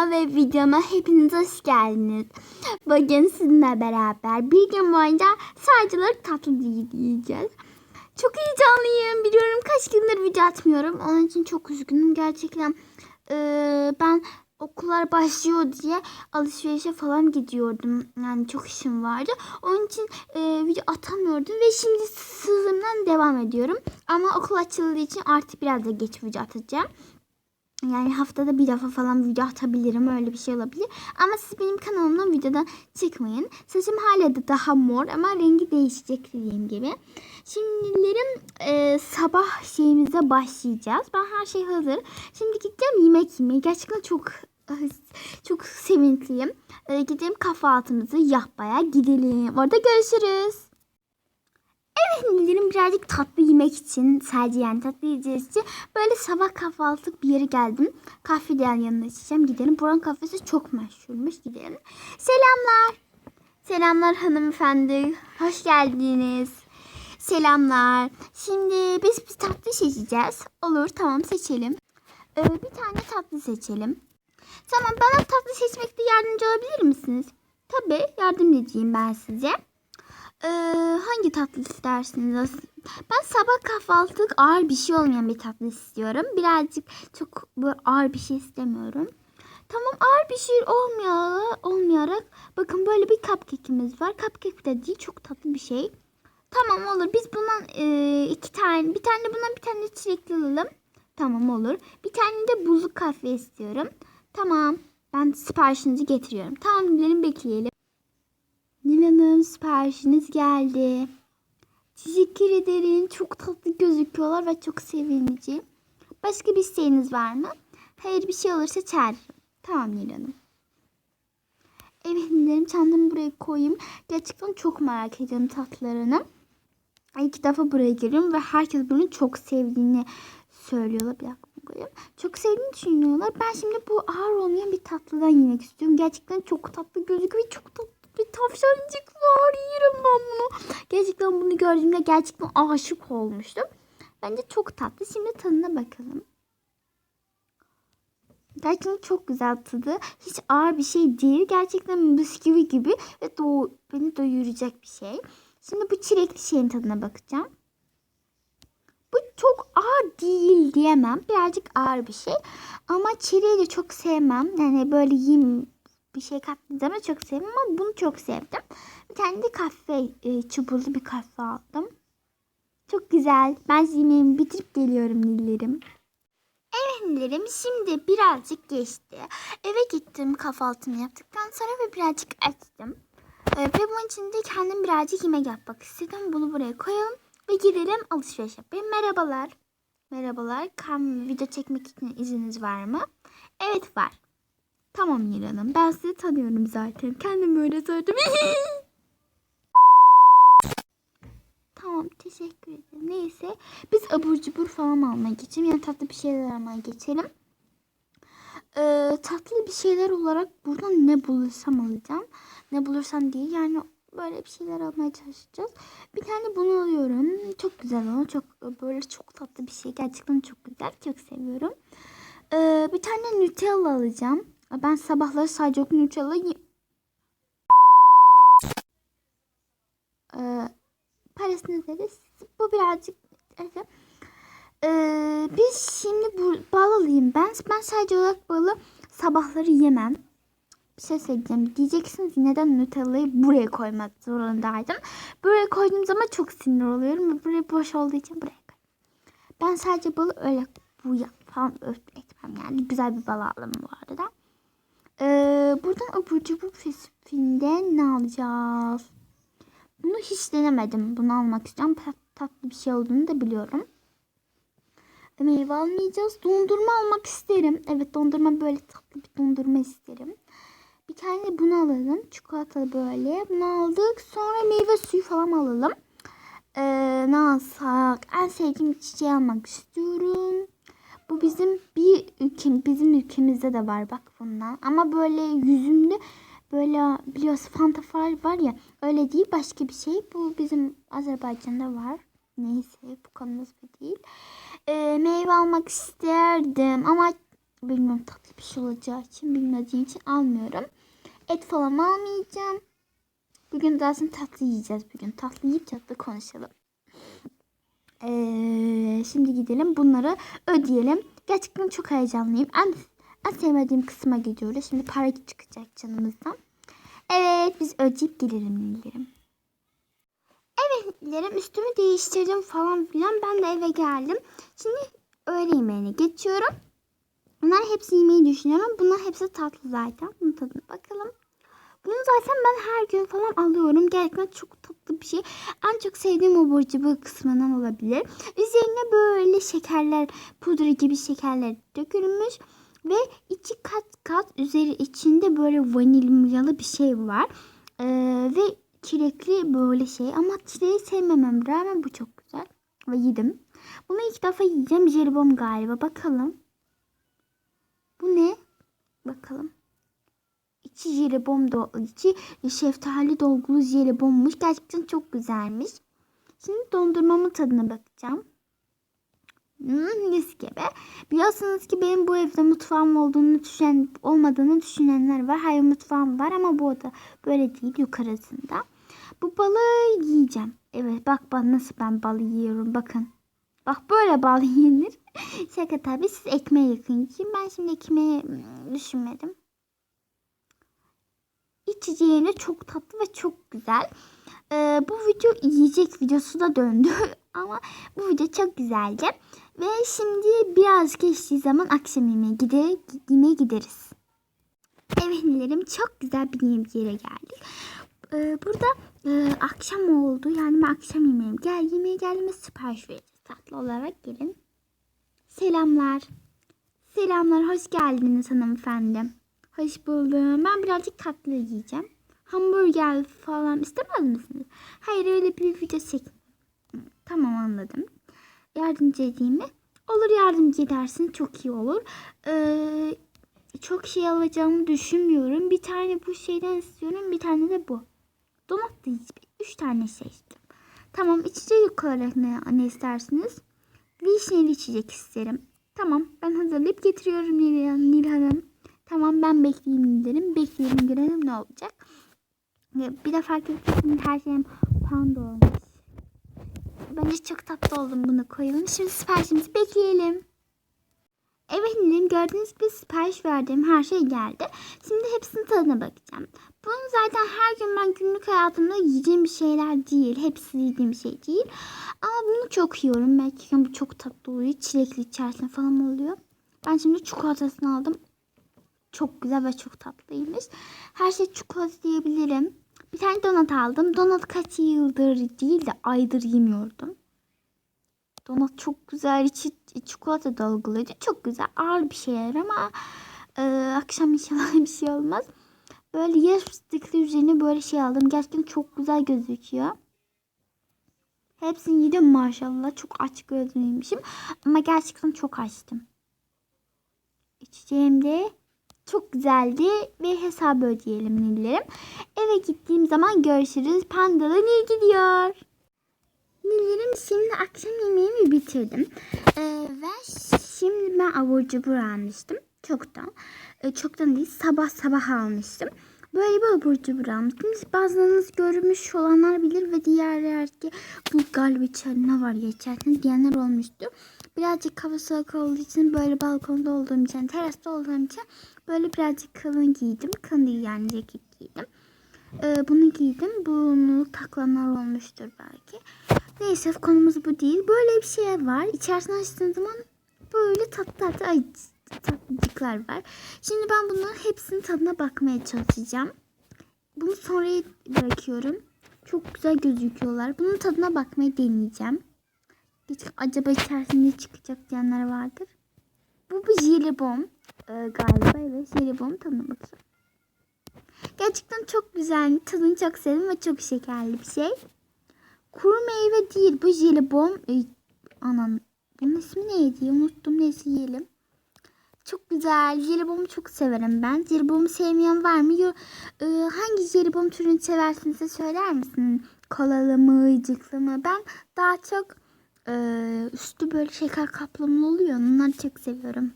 videoma hepiniz hoş geldiniz. Bugün sizinle beraber bir gün boyunca sadece tatlı yiyeceğiz. Çok heyecanlıyım. Biliyorum kaç gündür video atmıyorum. Onun için çok üzgünüm. Gerçekten eee, ben okullar başlıyor diye alışverişe falan gidiyordum. Yani çok işim vardı. Onun için eee, video atamıyordum ve şimdi sızımdan devam ediyorum. Ama okul açıldığı için artık biraz da geç video atacağım. Yani haftada bir defa falan video atabilirim. Öyle bir şey olabilir. Ama siz benim kanalımdan videodan çıkmayın. Saçım hala da daha mor ama rengi değişecek dediğim gibi. Şimdilerim e, sabah şeyimize başlayacağız. Ben her şey hazır. Şimdi gideceğim yemek yemeye. Gerçekten çok çok sevinçliyim. E, gideceğim kahvaltımızı yapmaya gidelim. Orada görüşürüz. Efendilerim birazcık tatlı yemek için sadece yani tatlı yiyeceğiz için böyle sabah kahvaltılık bir yere geldim. Kahveden yanına içeceğim gidelim. Buranın kafesi çok meşhurmuş gidelim. Selamlar. Selamlar hanımefendi. Hoş geldiniz. Selamlar. Şimdi biz bir tatlı seçeceğiz. Olur tamam seçelim. Ee, bir tane tatlı seçelim. Tamam bana tatlı seçmekte yardımcı olabilir misiniz? Tabii yardım edeceğim ben size. Ee, hangi tatlı istersiniz? Ben sabah kahvaltılık ağır bir şey olmayan bir tatlı istiyorum. Birazcık çok ağır bir şey istemiyorum. Tamam ağır bir şey olmayarak, olmayarak bakın böyle bir cupcake'imiz var. Cupcake de değil çok tatlı bir şey. Tamam olur biz bundan e, iki tane bir tane bundan bir tane çilekli alalım. Tamam olur. Bir tane de buzlu kahve istiyorum. Tamam ben siparişinizi getiriyorum. Tamam bekleyelim. Hanım siparişiniz geldi. Teşekkür ederim. Çok tatlı gözüküyorlar ve çok sevinici. Başka bir isteğiniz var mı? Hayır bir şey olursa çağırırım. Tamam Nil Hanım. Evet Nil'im çantamı buraya koyayım. Gerçekten çok merak ediyorum tatlılarını. İlk defa buraya geliyorum ve herkes bunu çok sevdiğini söylüyorlar. Bir dakika koyayım. Çok sevdiğini düşünüyorlar. Ben şimdi bu ağır olmayan bir tatlıdan yemek istiyorum. Gerçekten çok tatlı gözüküyor ve çok tatlı bir tavşancık var. Yerim ben bunu. Gerçekten bunu gördüğümde gerçekten aşık olmuştum. Bence çok tatlı. Şimdi tadına bakalım. Gerçekten çok güzel tadı. Hiç ağır bir şey değil. Gerçekten bisküvi gibi ve do beni doyuracak bir şey. Şimdi bu çilekli şeyin tadına bakacağım. Bu çok ağır değil diyemem. Birazcık ağır bir şey. Ama çileği de çok sevmem. Yani böyle yiyeyim bir şey katlı zaman çok sevmem ama bunu çok sevdim. Bir tane de kahve, e, çubuğlu bir kahve aldım. Çok güzel. Ben yemeğimi bitirip geliyorum Nillerim. Evet Nillerim şimdi birazcık geçti. Eve gittim kahvaltımı yaptıktan sonra ve birazcık açtım. E, ve bunun için de kendim birazcık yemek yapmak istedim. Bunu buraya koyalım ve gidelim alışveriş yapayım. Merhabalar. Merhabalar. Kam video çekmek için izniniz var mı? Evet var. Tamam Nil Hanım. Ben sizi tanıyorum zaten. Kendim öyle söyledim. tamam teşekkür ederim. Neyse biz abur cubur falan almaya geçelim. Yani tatlı bir şeyler almaya geçelim. Ee, tatlı bir şeyler olarak buradan ne bulursam alacağım. Ne bulursam değil yani böyle bir şeyler almaya çalışacağız. Bir tane bunu alıyorum. Çok güzel o. Çok böyle çok tatlı bir şey. Gerçekten çok güzel. Çok seviyorum. Ee, bir tane Nutella alacağım. Ben sabahları sadece o Nutella ee, parasını veririz. Bu birazcık. Ee, biz şimdi bu bal alayım ben. Ben sadece olarak balı sabahları yemem. Bir şey söyleyeceğim. Diyeceksiniz neden Nutella'yı buraya koymak zorundaydım. Buraya koyduğum zaman çok sinir oluyorum. Buraya boş olduğu için buraya koyuyorum. Ben sadece balı öyle bu falan etmem. Yani güzel bir bal aldım bu arada. Ee, buradan abur cubur fesifinden ne alacağız? Bunu hiç denemedim. Bunu almak istiyorum. Tat, tatlı bir şey olduğunu da biliyorum. Meyve almayacağız. Dondurma almak isterim. Evet dondurma böyle tatlı bir dondurma isterim. Bir tane bunu alalım. Çikolata böyle. Bunu aldık. Sonra meyve suyu falan alalım. Ee, ne alsak? En sevdiğim çiçeği almak istiyorum. Bu bizim bir ülke, bizim ülkemizde de var bak bundan. Ama böyle yüzümlü böyle biliyorsun Fanta var ya öyle değil başka bir şey. Bu bizim Azerbaycan'da var. Neyse bu konumuz bu değil. Ee, meyve almak isterdim ama bilmiyorum tatlı bir şey olacağı için bilmediğim için almıyorum. Et falan almayacağım. Bugün zaten tatlı yiyeceğiz bugün. Tatlı yiyip tatlı konuşalım. Ee, şimdi gidelim bunları ödeyelim. Gerçekten çok heyecanlıyım. En, en sevmediğim kısma gidiyoruz. Şimdi para çıkacak canımızdan. Evet biz ödeyip gelirim dilerim. Evet dilerim üstümü değiştirdim falan filan. Ben de eve geldim. Şimdi öğle yemeğine geçiyorum. Bunlar hepsi yemeği düşünüyorum. Bunlar hepsi tatlı zaten. Bunun tadına bakalım. Bunu zaten ben her gün falan alıyorum. Gerçekten çok tatlı bir şey. En çok sevdiğim o burcu cubur kısmından olabilir. Üzerine böyle şekerler, pudra gibi şekerler dökülmüş. Ve içi kat kat üzeri içinde böyle vanilyalı bir şey var. Ee, ve çilekli böyle şey. Ama çileği sevmemem rağmen bu çok güzel. Ve yedim. Bunu ilk defa yiyeceğim. Jelibon galiba. Bakalım. Bu ne? Bakalım. İçi jelibon do içi şeftali dolgulu jelibonmuş. Gerçekten çok güzelmiş. Şimdi dondurmamın tadına bakacağım. Hmm, mis gibi. Biliyorsunuz ki benim bu evde mutfağım olduğunu düşen olmadığını düşünenler var. Hayır mutfağım var ama bu oda böyle değil yukarısında. Bu balığı yiyeceğim. Evet bak bak nasıl ben balı yiyorum bakın. Bak böyle bal yenir. Şaka tabii siz ekmeğe yakın için. Ben şimdi ekmeği hmm, düşünmedim. İçeceği de çok tatlı ve çok güzel. Ee, bu video yiyecek videosu da döndü. Ama bu video çok güzeldi. Ve şimdi biraz geçtiği zaman akşam yemeğe, gide, yemeğe gideriz. Evet dilerim çok güzel bir yere geldik. Ee, burada e, akşam oldu. Yani ben akşam yemeğim. Gel yemeğe geldiğimde sipariş vereceğiz. Tatlı olarak gelin. Selamlar. Selamlar. Hoş geldiniz hanımefendi. Hoş buldum. Ben birazcık tatlı yiyeceğim. Hamburger falan istemez misiniz? Hayır öyle bir video çek. Tamam anladım. Yardımcı edeyim mi? Olur yardımcı edersin. Çok iyi olur. Ee, çok şey alacağımı düşünmüyorum. Bir tane bu şeyden istiyorum. Bir tane de bu. Donat da. Üç tane seçtim. Tamam içecek olarak ne, ne istersiniz? Vişneli içecek isterim. Tamam ben hazırlayıp getiriyorum Nil, Nil Hanım. Tamam ben bekleyeyim derim. Bekleyelim görelim ne olacak. Bir de fark ettim her şeyim pound olmuş. Bence çok tatlı oldum bunu koyalım. Şimdi siparişimizi bekleyelim. Evet Nilim gördüğünüz gibi sipariş verdiğim her şey geldi. Şimdi hepsinin tadına bakacağım. Bunu zaten her gün ben günlük hayatımda yiyeceğim bir şeyler değil. Hepsi yediğim şey değil. Ama bunu çok yiyorum. Belki bu çok tatlı oluyor. Çilekli içerisinde falan oluyor. Ben şimdi çikolatasını aldım. Çok güzel ve çok tatlıymış. Her şey çikolata diyebilirim. Bir tane donat aldım. Donat kaç yıldır değil de aydır yemiyordum. Donat çok güzel. içi çikolata dolguluydu. Çok güzel. Ağır bir şeyler ama e, akşam inşallah bir şey olmaz. Böyle yer fıstıklı üzerine böyle şey aldım. Gerçekten çok güzel gözüküyor. Hepsini yedim maşallah. Çok aç gözlüymüşüm. Ama gerçekten çok açtım. İçeceğim de çok güzeldi ve hesabı ödeyelim Nillerim. Eve gittiğim zaman görüşürüz. Pandalı Nil gidiyor. Nillerim şimdi akşam yemeğimi bitirdim. Ee, ve şimdi ben abur cubur almıştım. Çoktan. Ee, çoktan değil sabah sabah almıştım. Böyle bir abur cubur almıştım. Bazılarınız görmüş olanlar bilir ve diğerler ki bu galiba içeride ne var ya içerisinde diyenler olmuştu. Birazcık hava soğuk olduğu için böyle balkonda olduğum için, terasta olduğum için böyle birazcık kalın giydim. Kalın değil yani ceket giydim. Ee, bunu giydim. Bunu taklanlar olmuştur belki. Neyse konumuz bu değil. Böyle bir şey var. İçerisine açtığın zaman böyle tatlı tatlı ay, tatlıcıklar var. Şimdi ben bunların hepsinin tadına bakmaya çalışacağım. Bunu sonraya bırakıyorum. Çok güzel gözüküyorlar. Bunun tadına bakmayı deneyeceğim. Acaba içerisinde çıkacak diyenler vardır. Bu bir jelibon ee, galiba. Evet jelibon tadına bakacağım. Gerçekten çok güzel. Tadını çok sevdim ve çok şekerli bir şey. Kuru meyve değil. Bu jelibon. Ee, anam. Bunun ismi neydi? Unuttum. Neyse yiyelim. Çok güzel. Jelibonu çok severim ben. Jelibonu sevmeyen var mı? Yo, e, hangi jelibon türünü seversiniz söyler misin? Kolalı mı, ıcıklı mı? Ben daha çok e, üstü böyle şeker kaplamalı oluyor. Onları çok seviyorum.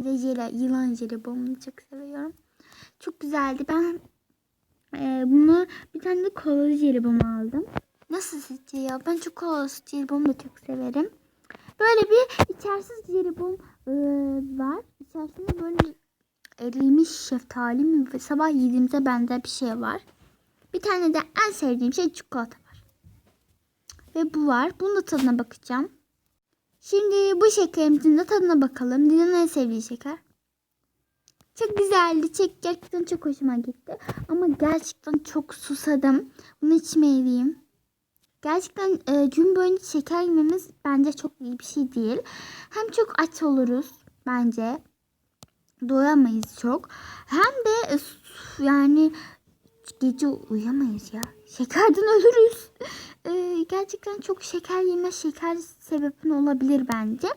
Bir de jele, yılan jelibonunu çok seviyorum. Çok güzeldi. Ben e, bunu bir tane de kolalı jelibon aldım. Nasıl sizce ya? Ben çok kolalı jelibonu da çok severim. Böyle bir içerisiz jelibon e, var. İçerisinde böyle erimiş şeftali mi sabah yediğimde bende bir şey var. Bir tane de en sevdiğim şey çikolata var. Ve bu var. Bunun da tadına bakacağım. Şimdi bu şekerimizin de tadına bakalım. Dilan'ın en sevdiği şeker. Çok güzeldi. Çok, gerçekten çok hoşuma gitti. Ama gerçekten çok susadım. Bunu içmeliyim. Gerçekten e, gün boyunca şeker yememiz bence çok iyi bir şey değil. Hem çok aç oluruz bence. Doyamayız çok. Hem de e, yani gece uyuyamayız ya. Şekerden ölürüz. E, gerçekten çok şeker yeme şeker sebebin olabilir bence.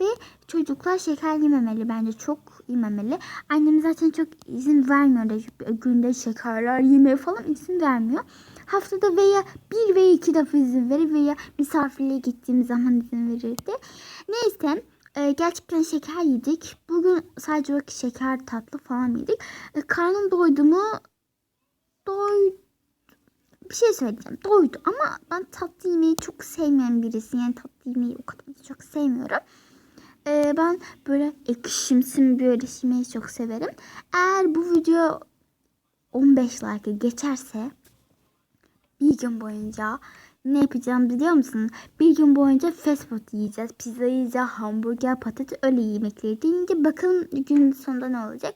Ve çocuklar şeker yememeli bence çok yememeli. Annem zaten çok izin vermiyor günde şekerler yemeye falan izin vermiyor. Haftada veya bir veya iki defa izin verir veya misafirliğe gittiğimiz zaman izin verirdi. Neyse e, gerçekten şeker yedik. Bugün sadece şeker tatlı falan yedik. E, karnım doydu mu? Doy bir şey söyleyeceğim. Doydu ama ben tatlı yemeyi çok sevmeyen birisiyim. Yani tatlı yemeyi o kadar da çok sevmiyorum. Ee, ben böyle ekşimsin böyle yemeyi çok severim. Eğer bu video 15 like geçerse bir gün boyunca ne yapacağım biliyor musun? Bir gün boyunca fast food yiyeceğiz. Pizza yiyeceğiz, hamburger, patates öyle yemekleri deyince bakalım günün sonunda ne olacak.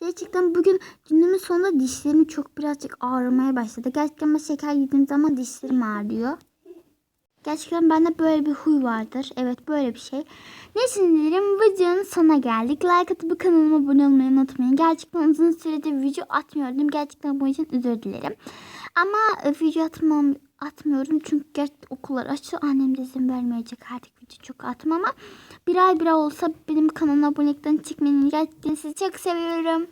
Gerçekten bugün günümün sonunda dişlerim çok birazcık ağrımaya başladı. Gerçekten ben şeker yediğim zaman dişlerim ağrıyor. Gerçekten bende böyle bir huy vardır. Evet böyle bir şey. Neyse dilerim videonun sonuna geldik. Like atıp kanalıma abone olmayı unutmayın. Gerçekten uzun süredir video atmıyordum. Gerçekten bunun için özür dilerim. Ama e, video atmam, atmıyorum çünkü ger- okullar açıyor. Annem de izin vermeyecek artık video çok atmama. Bir ay bir ay olsa benim kanalıma abonelikten çıkmayın. Gerçekten sizi çok seviyorum.